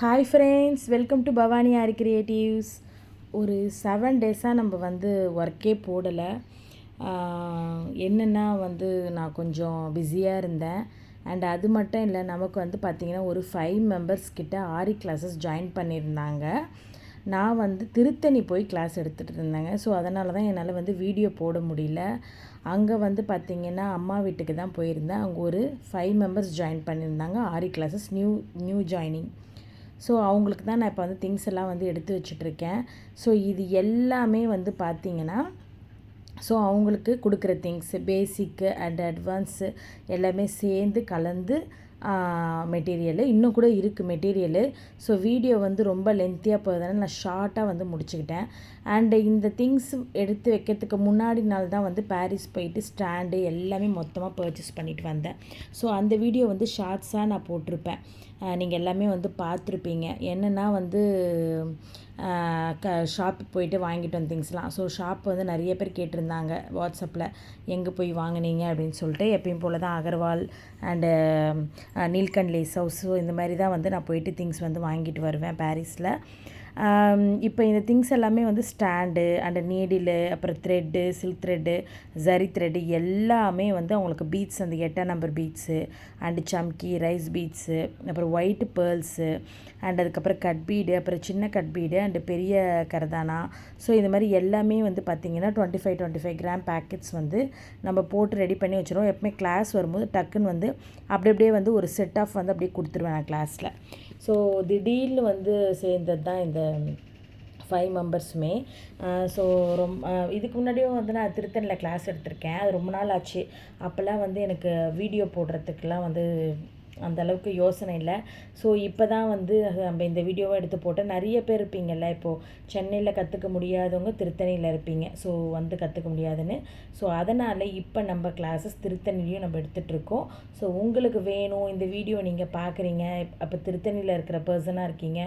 Hi friends welcome to Bhavani Aari creatives ஒரு seven டேஸாக நம்ம வந்து ஒர்க்கே போடலை. என்னென்னா வந்து நான் கொஞ்சம் பிஸியாக இருந்தேன். அண்ட் அது மட்டும் இல்லை நமக்கு வந்து பார்த்திங்கன்னா ஒரு ஃபைவ் மெம்பர்ஸ் கிட்ட ஆரி கிளாஸஸ் ஜாயின் பண்ணியிருந்தாங்க. நான் வந்து திருத்தணி போய் கிளாஸ் எடுத்துகிட்டு இருந்தேங்க. ஸோ அதனால தான் என்னால் வந்து வீடியோ போட முடியல. அங்கே வந்து பார்த்திங்கன்னா அம்மா வீட்டுக்கு தான் போயிருந்தேன். அங்கே ஒரு ஃபைவ் மெம்பர்ஸ் ஜாயின் பண்ணியிருந்தாங்க. Aari classes new new joining so அவங்களுக்கு தான் நான் இப்போ வந்து திங்ஸ் எல்லாம் வந்து எடுத்து வச்சிட்ருக்கேன் ஸோ இது எல்லாமே வந்து பார்த்திங்கன்னா ஸோ அவங்களுக்கு கொடுக்குற திங்ஸு பேசிக்கு அண்ட் அட்வான்ஸு எல்லாமே சேர்ந்து கலந்து மெட்டீரியலு இன்னும் கூட இருக்குது மெட்டீரியலு ஸோ வீடியோ வந்து ரொம்ப லென்த்தியாக போகிறதுனால நான் ஷார்ட்டாக வந்து முடிச்சுக்கிட்டேன். அண்டு இந்த திங்ஸ் எடுத்து வைக்கிறதுக்கு முன்னாடி நாள் தான் வந்து பாரிஸ் போயிட்டு ஸ்டாண்டு எல்லாமே மொத்தமாக பர்ச்சேஸ் பண்ணிட்டு வந்தேன். ஸோ அந்த வீடியோ வந்து ஷார்ட்ஸாக நான் போட்டிருப்பேன். நீங்கள் எல்லாமே வந்து பார்த்துருப்பீங்க. என்னென்னா வந்து க ஷாப்புக்கு போயிட்டு வாங்கிட்டு வந்த திங்ஸ்லாம். ஸோ ஷாப் வந்து நிறைய பேர் கேட்டிருந்தாங்க வாட்ஸ்அப்பில். எங்கே போய் வாங்கினீங்க? அப்படின்னு சொல்லிட்டு எப்பயும் போல் தான் Agarwal and Neelkanth lace house இந்த மாதிரி தான் வந்து நான் போயிட்டு திங்ஸ் வந்து வாங்கிட்டு வருவேன் பாரிஸில். இப்போ இந்த திங்ஸ் எல்லாமே வந்து ஸ்டாண்டு அண்டு நீடிலு அப்புறம் thread silk thread zari thread எல்லாமே வந்து அவங்களுக்கு பீட்ஸ் அந்த எட்டாம் number beads and chamki rice beads அப்புறம் ஒயிட் பேர்ல்ஸு அண்ட் அதுக்கப்புறம் கட் பீடு அப்புறம் சின்ன கட் பீடு அண்டு பெரிய கரதானா. ஸோ இந்த மாதிரி எல்லாமே வந்து பார்த்திங்கன்னா twenty five twenty five gram packets வந்து நம்ம போட்டு ரெடி பண்ணி வச்சுருவோம். எப்பவுமே கிளாஸ் வரும்போது டக்குன்னு வந்து அப்படி அப்படியே வந்து ஒரு செட் ஆஃப் வந்து அப்படியே கொடுத்துருவேன் நான் கிளாஸில் ஸோ திடீர்னு வந்து சேர்ந்தது தான் இந்த ஃபைவ் மெம்பர்ஸுமே ஸோ ரொம்ப இதுக்கு முன்னாடியும் வந்து நான் திருத்தணியில் கிளாஸ் எடுத்திருக்கேன். அது ரொம்ப நாள் ஆச்சு. அப்போல்லாம் வந்து எனக்கு வீடியோ போடுறதுக்கெலாம் வந்து அந்த அளவுக்கு யோசனை இல்லை. ஸோ இப்போ தான் வந்து நம்ம இந்த வீடியோவை எடுத்து போட்டால் நிறைய பேர் இருப்பீங்கள்ல இப்போது சென்னையில் கற்றுக்க முடியாதவங்க திருத்தணியில் இருப்பீங்க. ஸோ வந்து கற்றுக்க முடியாதுன்னு. ஸோ அதனால் இப்போ நம்ம கிளாஸஸ் திருத்தணிலையும் நம்ம எடுத்துகிட்ருக்கோம் ஸோ உங்களுக்கு வேணும் இந்த வீடியோ நீங்கள் பார்க்குறீங்க அப்போ திருத்தணியில் இருக்கிற பர்சனாக இருக்கீங்க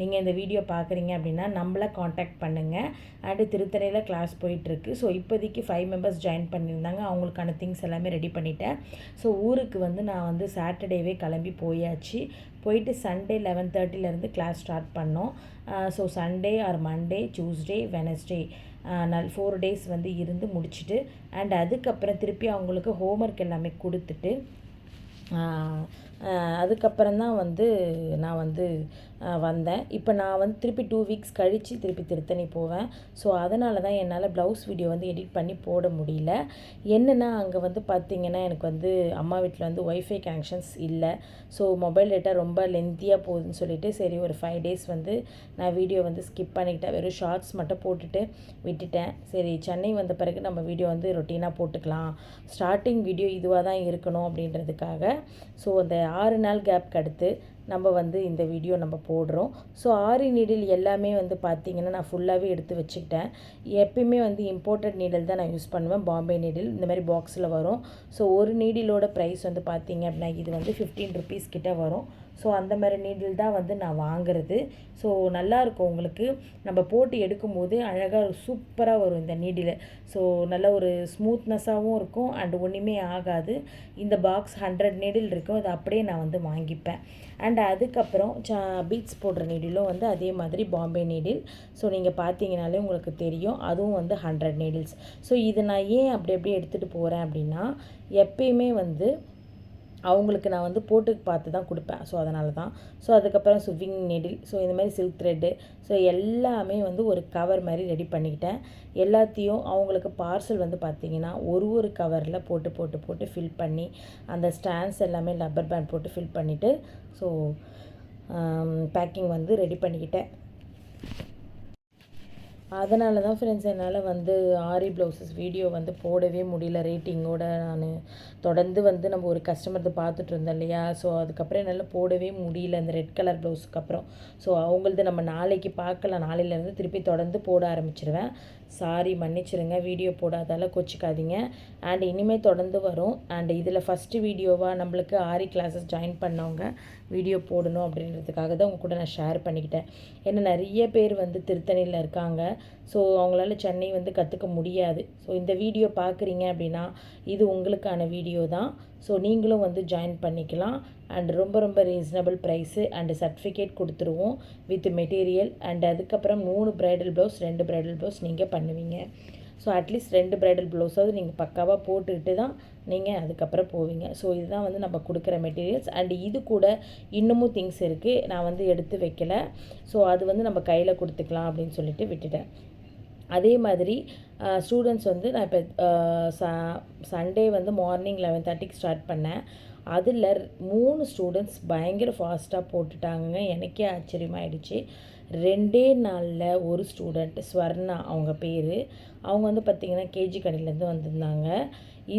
நீங்கள் இந்த வீடியோ பார்க்குறீங்க அப்படின்னா நம்மளை காண்டாக்ட் பண்ணுங்கள் அண்டு திருத்தணியில் கிளாஸ் போயிட்டுருக்கு. ஸோ இப்போதைக்கு ஃபைவ் மெம்பர்ஸ் ஜாயின் பண்ணியிருந்தாங்க. அவங்களுக்கான திங்ஸ் எல்லாமே ரெடி பண்ணிட்டேன். ஸோ ஊருக்கு வந்து நான் வந்து சாட்டர்டேவே கிளம்பி போயாச்சு. போயிட்டு சண்டே லெவன் தேர்ட்டிலேருந்து கிளாஸ் ஸ்டார்ட் பண்ணோம். So Sunday or Monday Tuesday Wednesday நல் ஃபோர் டேஸ் வந்து இருந்து முடிச்சுட்டு அண்ட் அதுக்கப்புறம் திருப்பி அவங்களுக்கு ஹோம்ஒர்க் எல்லாமே கொடுத்துட்டு அதுக்கப்புறம் தான் வந்து நான் வந்து வந்தேன். இப்போ நான் வந்து திருப்பி டூ வீக்ஸ் கழித்து திருப்பி திருத்தணி போவேன். ஸோ அதனால தான் என்னால் ப்ளவுஸ் வீடியோ வந்து எடிட் பண்ணி போட முடியல. என்னென்னா அங்கே வந்து பார்த்திங்கன்னா எனக்கு வந்து அம்மா வீட்டில் வந்து ஒய்ஃபை கனெக்ஷன்ஸ் இல்லை. ஸோ மொபைல் டேட்டா ரொம்ப லென்த்தியாக போகுதுன்னு சொல்லிட்டு சரி ஒரு ஃபைவ் டேஸ் வந்து நான் வீடியோ வந்து ஸ்கிப் பண்ணிக்கிட்டேன். வெறும் ஷார்ட்ஸ் மட்டும் போட்டுட்டு விட்டுட்டேன். சரி சென்னை வந்த பிறகு நம்ம வீடியோ வந்து ரொட்டீனாக போட்டுக்கலாம். ஸ்டார்டிங் வீடியோ இதுவாக தான் இருக்கணும் அப்படின்றதுக்காக. ஸோ அந்த ஆறு நாள் கேப்க்கு அடுத்து நம்ம வந்து இந்த வீடியோ நம்ம போடுறோம். ஸோ ஆரி நீடில் எல்லாமே வந்து பார்த்திங்கன்னா நான் ஃபுல்லாகவே எடுத்து வச்சுக்கிட்டேன். எப்பயுமே வந்து இம்போர்ட்டட் நீடில் தான் நான் யூஸ் பண்ணுவேன். பாம்பே நீடில் இந்த மாதிரி பாக்ஸில் வரும். ஸோ ஒரு நீடிலோட ப்ரைஸ் வந்து பார்த்திங்க அப்படின்னா இது வந்து ஃபிஃப்டீன் ருபீஸ் கிட்டே வரும். ஸோ அந்த மாதிரி நீடில் தான் வந்து நான் வாங்குறது. ஸோ நல்லாயிருக்கும் உங்களுக்கு. நம்ம போட்டு எடுக்கும்போது அழகாக சூப்பராக வரும் இந்த நீடில் ஸோ நல்ல ஒரு ஸ்மூத்னஸாகவும் இருக்கும் அண்ட் ஒன்றுமே ஆகாது. இந்த பாக்ஸ் ஹண்ட்ரட் நீடில் இருக்கும். அதை அப்படியே நான் வந்து வாங்கிப்பேன். அண்ட் அதுக்கப்புறம் பீட்ஸ் போடுற நீடிலும் வந்து அதே மாதிரி பாம்பே நீடில் ஸோ நீங்கள் பார்த்தீங்கனாலே உங்களுக்கு தெரியும். அதுவும் வந்து ஹண்ட்ரட் நீடில்ஸ் ஸோ இது நான் ஏன் அப்படி அப்படியே எடுத்துகிட்டு போகிறேன் அப்படின்னா எப்பயுமே வந்து அவங்களுக்கு நான் வந்து போட்டு பார்த்து தான் கொடுப்பேன். ஸோ அதனால தான். ஸோ அதுக்கப்புறம் சுவிங் நெடில் ஸோ இந்த மாதிரி சில்க் த்ரெட்டு ஸோ எல்லாமே வந்து ஒரு கவர் மாதிரி ரெடி பண்ணிக்கிட்டேன். எல்லாத்தையும் அவங்களுக்கு பார்சல் வந்து பார்த்திங்கன்னா ஒரு ஒரு கவரில் போட்டு போட்டு போட்டு ஃபில் பண்ணி அந்த ஸ்டாண்ட்ஸ் எல்லாமே லப்பர் பேண்ட் போட்டு ஃபில் பண்ணிவிட்டு ஸோ பேக்கிங் வந்து ரெடி பண்ணிக்கிட்டேன். அதனால தான் ஃப்ரெண்ட்ஸ் என்னால் வந்து ஆரி ப்ளவுசஸ் வீடியோ வந்து போடவே முடியல ரேட்டிங்கோட நான். தொடர்ந்து வந்து நம்ம ஒரு கஸ்டமர்த்தை பார்த்துட்டு இருந்தோம் இல்லையா? ஸோ அதுக்கப்புறம் என்னால் போடவே முடியல அந்த ரெட் கலர் ப்ளவுஸுக்கு அப்புறம். ஸோ அவங்களது நம்ம நாளைக்கு பார்க்கலாம் நாளையிலேருந்து திருப்பி தொடர்ந்து போட ஆரம்பிச்சிருவேன். சாரி மன்னிச்சிருங்க. வீடியோ போடாதால கொச்சிக்காதீங்க. அண்ட் இனிமேல் தொடர்ந்து வரும். அண்ட் இதில் ஃபஸ்ட்டு வீடியோவாக நம்மளுக்கு ஆரி கிளாஸஸ் ஜாயின் பண்ணவங்க வீடியோ போடணும் அப்படின்றதுக்காக தான் உங்கள் கூட நான் ஷேர் பண்ணிக்கிட்டேன். ஏன்னா நிறைய பேர் வந்து திருத்தணியில் இருக்காங்க. ஸோ அவங்களால சென்னை வந்து கற்றுக்க முடியாது. ஸோ இந்த வீடியோ பார்க்குறீங்க அப்படின்னா இது உங்களுக்கான வீடியோ தான். ஸோ நீங்களும் வந்து ஜாயின் பண்ணிக்கலாம். அண்ட் ரொம்ப ரொம்ப ரீசனபிள் ப்ரைஸு அண்டு சர்டிஃபிகேட் கொடுத்துருவோம் வித் மெட்டீரியல் அண்ட் அதுக்கப்புறம் மூணு ப்ரைடல் ப்ளவுஸ் ரெண்டு ப்ரைடல் ப்ளவுஸ் நீங்கள் பண்ணுவீங்க. ஸோ அட்லீஸ்ட் ரெண்டு ப்ரைடல் ப்ளவுஸாவது நீங்கள் பக்காவாக போட்டுக்கிட்டு தான் நீங்கள் அதுக்கப்புறம் போவீங்க. ஸோ இதுதான் வந்து நம்ம கொடுக்குற மெட்டீரியல்ஸ் அண்ட் இது கூட இன்னமும் திங்ஸ் இருக்குது நான் வந்து எடுத்து வைக்கல. ஸோ அது வந்து நம்ம கையில் கொடுத்துக்கலாம் அப்படின்னு சொல்லிட்டு விட்டுட்டேன். அதே மாதிரி ஸ்டூடெண்ட்ஸ் வந்து நான் இப்போ சண்டே வந்து மார்னிங் லெவன் தேர்ட்டிக்கு ஸ்டார்ட் பண்ணேன். அதில் மூணு ஸ்டூடெண்ட்ஸ் பயங்கர ஃபாஸ்ட்டாக போட்டுட்டாங்க எனக்கே ஆச்சரியமாயிடுச்சு. ரெண்டே நாளில் ஒரு ஸ்டூடெண்ட் ஸ்வர்ணா அவங்க பேர். அவங்க வந்து பார்த்திங்கன்னா கேஜி கடையிலேருந்து வந்திருந்தாங்க.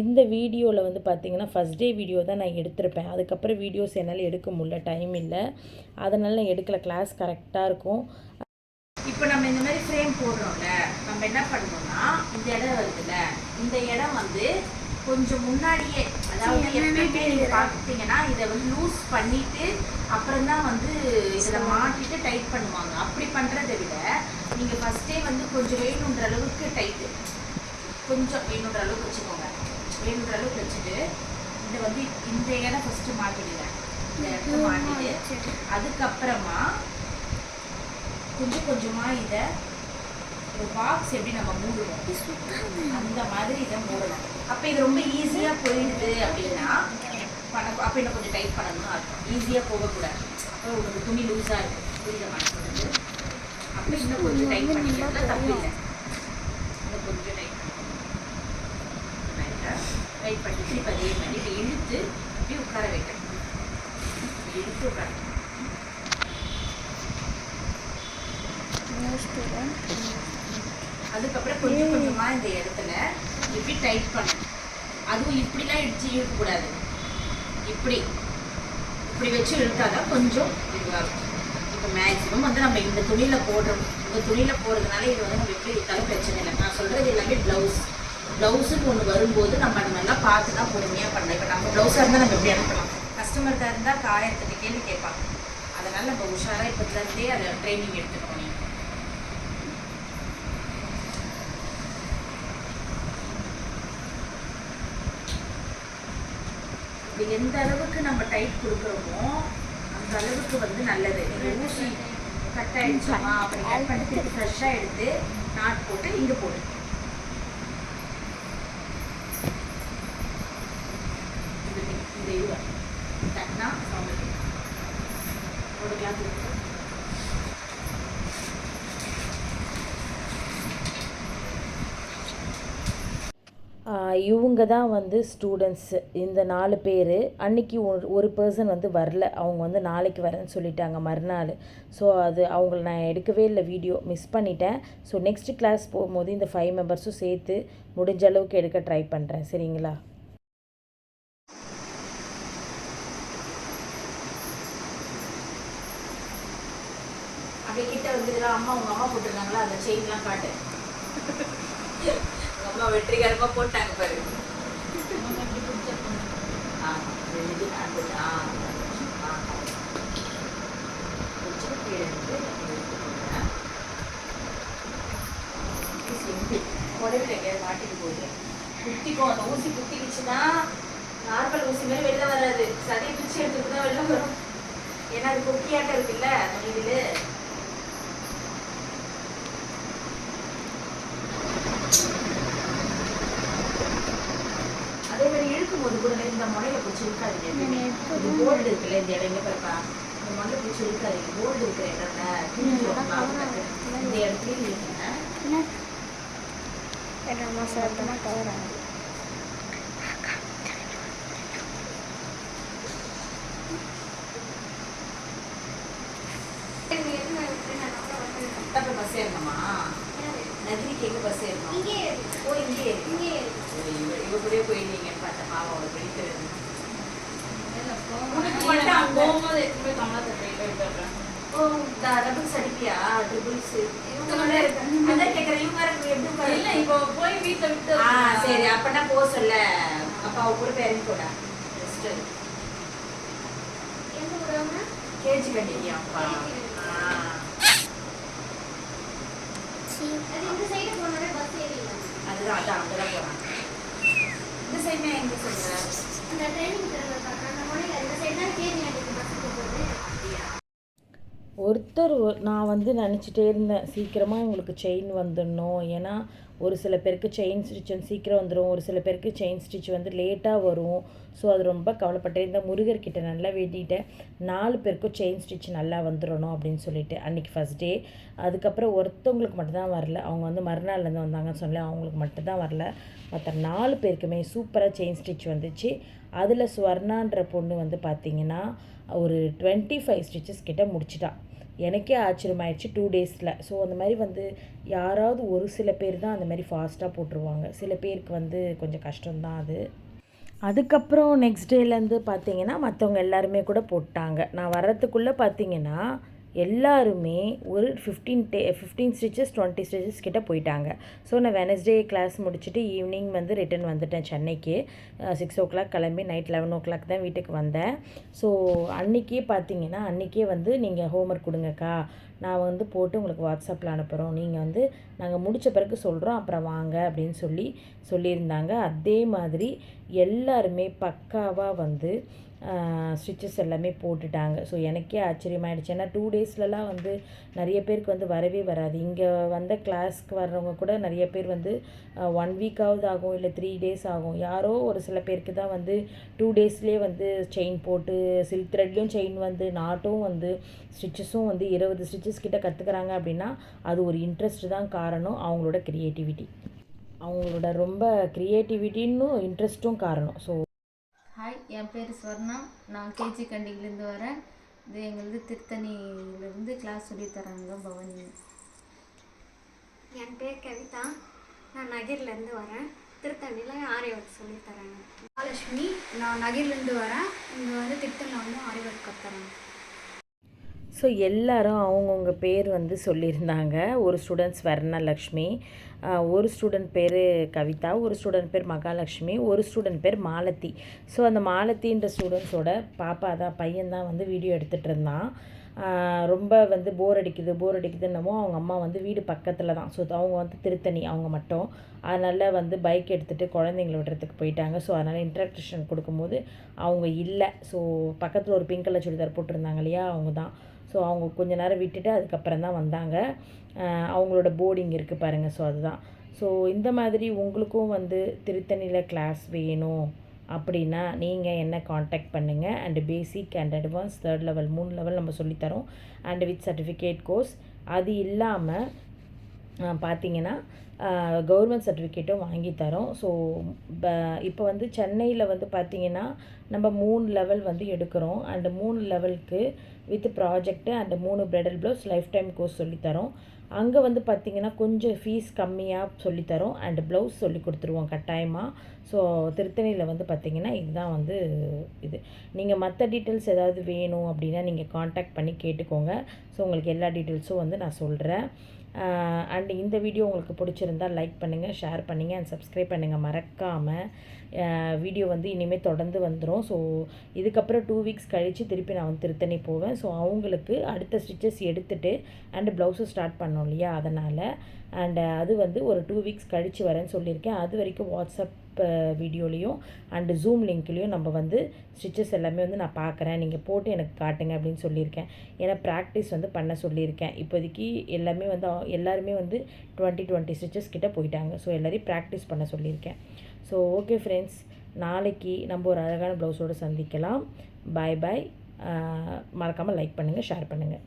இந்த வீடியோவில் வந்து பார்த்திங்கன்னா ஃபஸ்ட் டே வீடியோ தான் நான் எடுத்திருப்பேன். அதுக்கப்புறம் வீடியோஸ் என்னால் எடுக்க முடியல டைம் இல்லை. அதனால் நான் எடுக்கல. கிளாஸ் கரெக்டாக இருக்கும். இப்போ நம்ம இந்த மாதிரி ஃப்ரேம் போடுறோம்ல நம்ம என்ன பண்ணுறோம்னா இந்த இடம் வருதுல்ல இந்த இடம் வந்து கொஞ்சம் முன்னாடியே அதாவது எப்பவுமே நீங்க பார்த்தீங்கன்னா இதை வந்து லூஸ் பண்ணிட்டு அப்புறம் தான் வந்து இதில் மாட்டிட்டு டைட் பண்ணுவாங்க. அப்படி பண்றதை விட நீங்க ஃபர்ஸ்டே வந்து கொஞ்சம் வேணுன்ற அளவுக்கு டைட்டு கொஞ்சம் வேணுன்ற அளவுக்கு வச்சுக்கோங்க. வேணுன்ற அளவுக்கு வச்சுட்டு இதை வந்து இந்த இடம் ஃபர்ஸ்ட் மாட்டிடுங்க. இந்த இடத்த மாட்டிட்டு அதுக்கப்புறமா கொஞ்சம் கொஞ்சமா இத ஒரு பாக்ஸ் எப்படி நம்ம மூடுவோம் அந்த மாதிரி இதை மூடணும். அப்ப இது ரொம்ப ஈஸியா போயிடுது அப்படின்னா பண்ண அப்ப இன்னும் கொஞ்சம் டைட் பண்ணணும்னு அர்த்தம். ஈஸியா போகக்கூடாது. அப்போ உங்களுக்கு துணி லூஸா இருக்கு புரியுத மாட்டேங்குது அப்ப இன்னும் கொஞ்சம் டைட் பண்ணிக்கிறதுல தப்பு இல்லை. இன்னும் கொஞ்சம் டைட் டைட் பண்ணி திருப்பி அதே மாதிரி இப்படி இழுத்து இப்படி உட்கார வைக்கணும். இழுத்து உட்கார அதுக்கப்புறம் கொஞ்சம் கொஞ்சமா இந்த இடத்துல டைட் பண்ணணும் அதுவும் இப்படிலாம் இடிச்சு இழுக்கக்கூடாது இப்படி. இப்படி வச்சு இழுத்தாதான் கொஞ்சம் இதுவாக இருக்கும். இப்போ மேக்ஸிமம் வந்து நம்ம இந்த துணியில் போடுறோம் இந்த துணியில் போடுறதுனால இது வந்து நம்ம எப்படி இழுத்தாலும் பிரச்சனை இல்லை. நான் சொல்கிறது எல்லாமே ப்ளவுஸ் ப்ளவுஸுன்னு ஒன்று வரும்போது நம்ம நல்லா பார்த்து தான் பொறுமையாக பண்ணலாம் இப்போ நம்ம ப்ளவுஸாக இருந்தால் நம்ம எப்படி அனுப்பலாம்? கஸ்டமர்க்காக இருந்தால் காயத்துக்கு கேள்வி கேட்பாங்க. அதனால் நம்ம உஷாராக இப்போதுலேருந்தே அதை ட்ரைனிங் எடுத்துக்கணும். இது எந்த அளவுக்கு நம்ம டைட் கொடுக்குறோமோ அந்த அளவுக்கு வந்து நல்லது. நீங்க ஊசி கட் ஆயிடுச்சுமா அப்புறம் கட் ஃப்ரெஷ்ஷாக எடுத்து நாட் போட்டு இங்கே போடு இந்த தி- இந்த இது தட்டினா சவுண்ட் ஒரு கிளாஸ் ஆஹ் இவங்க தான் வந்து ஸ்டூடெண்ட்ஸு இந்த நாலு பேர். அன்னைக்கு ஒரு ஒரு பர்சன் வந்து வரல. அவங்க வந்து நாளைக்கு வரேன்னு சொல்லிட்டாங்க மறுநாள். ஸோ அது அவங்கள நான் எடுக்கவே இல்லை வீடியோ மிஸ் பண்ணிட்டேன். ஸோ நெக்ஸ்ட் கிளாஸ் போகும்போது இந்த ஃபைவ் மெம்பர்ஸும் சேர்த்து முடிஞ்ச அளவுக்கு எடுக்க ட்ரை பண்ணுறேன் சரிங்களா? அப்படியே கிட்ட வந்ததுல அம்மா உங்க அம்மா போட்டிருக்காங்களா? அந்த செயின்லாம் காட்டு. அம்மா வெற்றிகரமா போட்டாங்க பாரு ஆமா, ஆ, ஆ. கொஞ்சம் கீழே இருந்து அப்படி எடுத்துக்கோங்க. இது simple. உடம்புல எங்கேயாவது மாட்டிட்டு போகுது குத்திக்கும் அந்த ஊசி குத்திக்கிச்சுன்னா நார்மல் ஊசி மாதிரி வெளில வராது சதையை பிச்சு எடுத்துட்டு தான் வெளில வரும் ஏன்னா அது கொக்கியாட்டம் இருக்குல்ல அந்த இதுல அதே மாதிரி இழுக்கும் போது கூட இந்த முனையில பிடிச்சி இழுக்காதீங்க. இது கோல்டு இருக்குல்ல இந்த இடம் எங்க பாருப்பா. இந்த முனையில பிடிச்சி இழுக்காதீங்க கோல்டு இருக்கிற இடம்ல. இந்த இடத்துலயும் இழுக்குங்க நம்ம சத்தமாக கவராங்க பஸ் ஏறணுமா? நதினிக்கு எங்க பஸ் ஏறணும். ஓ இங்கே. ஓ, இவ கூடயே போயிருந்தீங்கன்னு பார்த்தேன். பாவம் அவளுக்கு பிடிக்கிறது உனக்கு மட்டும் அங்க- ஓ அதான் கேட்குறேன் இவங்க வேற எப்படி உட்காரு? ஆ சரி அப்பனா போ சொல்ல. அப்பா அவ கூட போய் இறங்கி போடா ரெஸ்ட் கேஜி பஸ் ஏறிடலாம் அதுதான் அதான் அங்கே தான் போகிறாங்க இந்த சைடுனா எங்கே சொல்கிறேன் அந்த ட்ரைனிங் ஒருத்தர் நான் வந்து நினச்சிட்டே இருந்தேன். சீக்கிரமாக உங்களுக்கு செயின் வந்துடணும். ஏன்னா ஒரு சில பேருக்கு செயின் ஸ்டிச் வந்து சீக்கிரம் வந்துடும் ஒரு சில பேருக்கு செயின் ஸ்டிச் வந்து லேட்டாக வரும். ஸோ அது ரொம்ப கவலைப்பட்டேன். இந்த முருகர்கிட்ட நல்லா வேண்டிட்டேன். நாலு பேருக்கும் செயின் ஸ்டிச் நல்லா வந்துடணும் அப்படின்னு சொல்லிட்டு அன்றைக்கி ஃபஸ்ட் டே அதுக்கப்புறம் ஒருத்தவங்களுக்கு மட்டும்தான் வரல. அவங்க வந்து மறுநாள்லேருந்து வந்தாங்கன்னு சொல்லி அவங்களுக்கு மட்டும்தான் வரல. மற்ற நாலு பேருக்குமே சூப்பராக செயின் ஸ்டிச் வந்துச்சு. அதில் ஸ்வர்ணான்ற பொண்ணு வந்து பார்த்திங்கன்னா ஒரு டுவெண்ட்டி ஃபைவ் ஸ்டிச்சஸ் கிட்ட முடிச்சிட்டா. எனக்கே ஆச்சரியமாயிடுச்சு டூ டேஸில் ஸோ அந்த மாதிரி வந்து யாராவது ஒரு சில பேர் தான் அந்த மாதிரி ஃபாஸ்ட்டாக போட்டுருவாங்க. சில பேருக்கு வந்து கொஞ்சம் கஷ்டம்தான் அது. அதுக்கப்புறம் நெக்ஸ்ட் டேலேருந்து பார்த்தீங்கன்னா மற்றவங்க எல்லாருமே கூட போட்டாங்க. நான் வர்றதுக்குள்ளே பார்த்தீங்கன்னா எல்லாருமே ஒரு fifteen day fifteen stitches twenty stitches கிட்டே போயிட்டாங்க. ஸோ நான் வெனஸ்டே கிளாஸ் முடிச்சுட்டு ஈவினிங் வந்து ரிட்டர்ன் வந்துட்டேன் சென்னைக்கு. சிக்ஸ் ஓ கிளாக் கிளம்பி நைட் லெவன் ஓ கிளாக் தான் வீட்டுக்கு வந்தேன். ஸோ அன்றைக்கே பார்த்தீங்கன்னா அன்றைக்கே வந்து நீங்கள் ஹோம்ஒர்க் கொடுங்கக்கா. நான் வந்து போட்டு உங்களுக்கு வாட்ஸ்அப்பில் அனுப்புகிறோம் நீங்கள் வந்து நாங்கள் முடித்த பிறகு சொல்கிறோம் அப்புறம் வாங்க அப்படின்னு சொல்லி சொல்லியிருந்தாங்க. அதே மாதிரி எல்லாருமே பக்காவாக வந்து ஸ்டிச்சஸ் எல்லாமே போட்டுட்டாங்க. ஸோ எனக்கே ஆச்சரியமாயிடுச்சு. ஏன்னா டூ டேஸ்லலாம் வந்து நிறைய பேருக்கு வந்து வரவே வராது. இங்கே வந்த கிளாஸ்க்கு வர்றவங்க கூட நிறைய பேர் வந்து ஒன் வீக்காவது ஆகும் இல்லை த்ரீ டேஸ் ஆகும். யாரோ ஒரு சில பேருக்கு தான் வந்து டூ டேஸ்லேயே வந்து செயின் போட்டு சில்க் த்ரெட்லேயும் செயின் வந்து நாட்டும் வந்து ஸ்டிச்சஸும் வந்து இருபது ஸ்டிச்சஸ் கிட்ட கற்றுக்குறாங்க அப்படின்னா அது ஒரு இன்ட்ரெஸ்ட் தான் காரணம் அவங்களோட க்ரியேட்டிவிட்டி அவங்களோட ரொம்ப க்ரியேட்டிவிட்டின்னு இன்ட்ரெஸ்ட்டும் காரணம். ஸோ ஹாய் என் பேர் ஸ்வர்ணா. நான் கேஜி கண்டிகிலேருந்து வரேன். இது எங்களது திருத்தணியிலேருந்து கிளாஸ் சொல்லித் தராங்க பவனி. என் பேர் கவிதா. நான் நகர்லேருந்து வரேன். திருத்தணியில் ஆரிய ஒர்க் சொல்லித் தராங்க. மகாலட்சுமி நான் நகர்லேருந்து வரேன். இங்கே வந்து திருத்தணியில் வந்து ஆரிய ஒர்க் கற்றுறாங்க ஸோ எல்லாரும் அவங்கவுங்க பேர் வந்து சொல்லியிருந்தாங்க. ஒரு ஸ்டூடெண்ட்ஸ் வர்ணலக்ஷ்மி ஒரு ஸ்டூடெண்ட் பேர் கவிதா ஒரு ஸ்டூடெண்ட் பேர் மகாலட்சுமி ஒரு ஸ்டூடெண்ட் பேர் மாலதி. ஸோ அந்த மாலத்தின்ற ஸ்டூடெண்ட்ஸோட பாப்பா தான் பையன் தான் வந்து வீடியோ எடுத்துகிட்டு இருந்தான். ரொம்ப வந்து போர் அடிக்குது போர் அடிக்குதுன்னமோ அவங்க அம்மா வந்து வீடு பக்கத்தில் தான். ஸோ அவங்க வந்து திருத்தணி அவங்க மட்டும். அதனால் வந்து பைக் எடுத்துகிட்டு குழந்தைங்கள விடுறதுக்கு போயிட்டாங்க. ஸோ அதனால் இன்ட்ராக்ட்ரேஷன் கொடுக்கும்போது அவங்க இல்லை. ஸோ பக்கத்தில் ஒரு பிங்க் கலர் சுடிதார் போட்டிருந்தாங்க இல்லையா? அவங்க தான். ஸோ அவங்க கொஞ்ச நேரம் விட்டுட்டு அதுக்கப்புறம் தான் வந்தாங்க. அவங்களோட போர்டிங் இருக்குது பாருங்கள் ஸோ அதுதான். ஸோ இந்த மாதிரி உங்களுக்கும் வந்து திருத்தணியில் கிளாஸ் வேணும். அப்படின்னா நீங்கள் என்ன காண்டாக்ட் பண்ணுங்கள் and basic and advance third level மூணு லெவல் நம்ம சொல்லித்தரோம். அண்ட் வித் சர்டிஃபிகேட் கோர்ஸ் அது இல்லாமல் பார்த்தீங்கன்னா கவர்மெண்ட் சர்டிஃபிகேட்டும் வாங்கி தரோம் ஸோ இப்போ வந்து சென்னையில் வந்து பார்த்தீங்கன்னா நம்ம மூணு லெவல் வந்து எடுக்கிறோம். அண்டு மூணு லெவலுக்கு வித் ப்ராஜெக்ட்டு அண்டு மூணு bridal blouse life time course சொல்லித்தரோம். அங்கே வந்து பார்த்திங்கன்னா கொஞ்சம் ஃபீஸ் கம்மியாக சொல்லித்தரோம். அண்டு ப்ளவுஸ் சொல்லி கொடுத்துருவோம் கட்டாயமாக ஸோ திருத்தணியில் வந்து பார்த்திங்கன்னா இதுதான் வந்து இது. நீங்கள் மற்ற டீட்டெயில்ஸ் ஏதாவது வேணும் அப்படின்னா நீங்கள் காண்டாக்ட் பண்ணி கேட்டுக்கோங்க. ஸோ உங்களுக்கு எல்லா டீட்டெயில்ஸும் வந்து நான் சொல்கிறேன் அண்ட் இந்த வீடியோ உங்களுக்கு பிடிச்சிருந்தா லைக் பண்ணுங்கள் ஷேர் பண்ணுங்கள் அண்ட் சப்ஸ்கிரைப் பண்ணுங்கள் மறக்காமல் வீடியோ வந்து இனிமேல் தொடர்ந்து வந்துடும் ஸோ இதுக்கப்புறம் டூ வீக்ஸ் கழித்து திருப்பி நான் வந்து திருத்தணி போவேன். ஸோ அவங்களுக்கு அடுத்த ஸ்டிச்சஸ் எடுத்துகிட்டு அண்டு ப்ளவுஸும் ஸ்டார்ட் பண்ணோம் இல்லையா? அதனால் அண்டு uh, அது வந்து ஒரு டூ வீக்ஸ் கழித்து வரேன்னு சொல்லியிருக்கேன். அது வரைக்கும் வாட்ஸ்அப் uh, வீடியோலேயும் அண்டு ஜூம் லிங்க்லேயும் நம்ம வந்து ஸ்டிச்சஸ் எல்லாமே வந்து நான் பார்க்குறேன். நீங்கள் போட்டு எனக்கு காட்டுங்க அப்படின்னு சொல்லியிருக்கேன். ஏன்னா ப்ராக்டிஸ் வந்து பண்ண சொல்லியிருக்கேன். இப்போதைக்கு எல்லாமே வந்து எல்லாருமே வந்து டுவெண்ட்டி டுவெண்ட்டி ஸ்டிச்சஸ் கிட்டே போயிட்டாங்க. ஸோ எல்லாரையும் ப்ராக்டிஸ் பண்ண சொல்லியிருக்கேன். ஸோ ஓகே ஃப்ரெண்ட்ஸ் நாளைக்கு நம்ம ஒரு அழகான ப்ளவுஸோடு சந்திக்கலாம். பாய் பாய் uh, மறக்காமல் லைக் பண்ணுங்கள் ஷேர் பண்ணுங்கள்